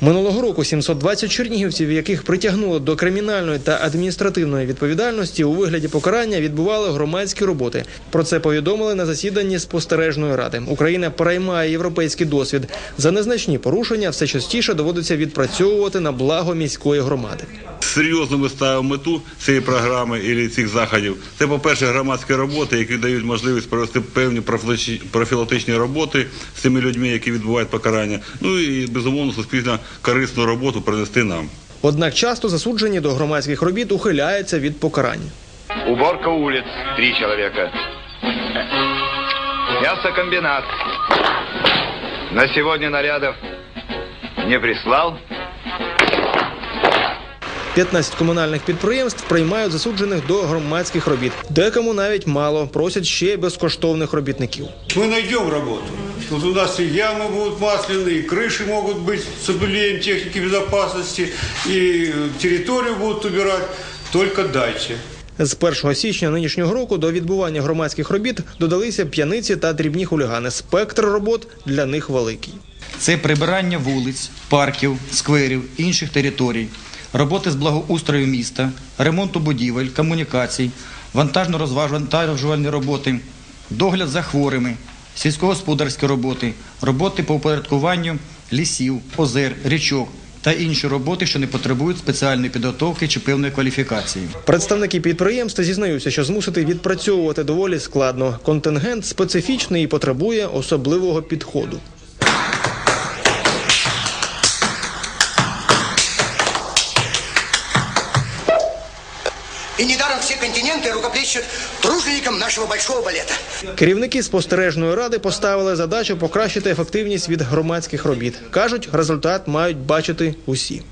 Минулого року 720 чернігівців, яких притягнуло до кримінальної та адміністративної відповідальності у вигляді покарання, відбували громадські роботи. Про це повідомили на засіданні спостережної ради. Україна переймає європейський досвід. За незначні порушення все частіше доводиться відпрацьовувати на благо міської громади. Серйозно ми ставимо мету цієї програми і цих заходів. Це, по-перше, громадські роботи, які дають можливість провести певні профілактичні- роботи з тими людьми, які відбувають покарання. Ну і безумовно суспільно корисну роботу принести нам. Однак часто засуджені до громадських робіт ухиляються від покарання. Уборка улиц – три человека. Мясокомбинат. На сегодня нарядов не прислал. 15 комунальних підприємств приймають засуджених до громадських робіт. Декому навіть мало просять ще й безкоштовних робітників. Мы найдем работу. Вот у нас и ямы будут масляные, и крыши могут быть с соблюдением техники безопасности, и территорию будут убирать. Только дайте. З 1 січня нинішнього року до відбування громадських робіт додалися п'яниці та дрібні хулігани. Спектр робот для них великий. Це прибирання вулиць, парків, скверів, інших територій, роботи з благоустрою міста, ремонту будівель, комунікацій, вантажно-розвантажувальні роботи, догляд за хворими, сільськогосподарські роботи, роботи по упорядкуванню лісів, озер, річок та інші роботи, що не потребують спеціальної підготовки чи певної кваліфікації. Представники підприємств зізнаються, що змусити відпрацьовувати доволі складно. Контингент специфічний і потребує особливого підходу. И недаром всі континенти рукоплещут труженикам нашого большого балета. Керівники спостережної ради поставили задачу покращити ефективність від громадських робіт. кажуть, результат мають бачити усі.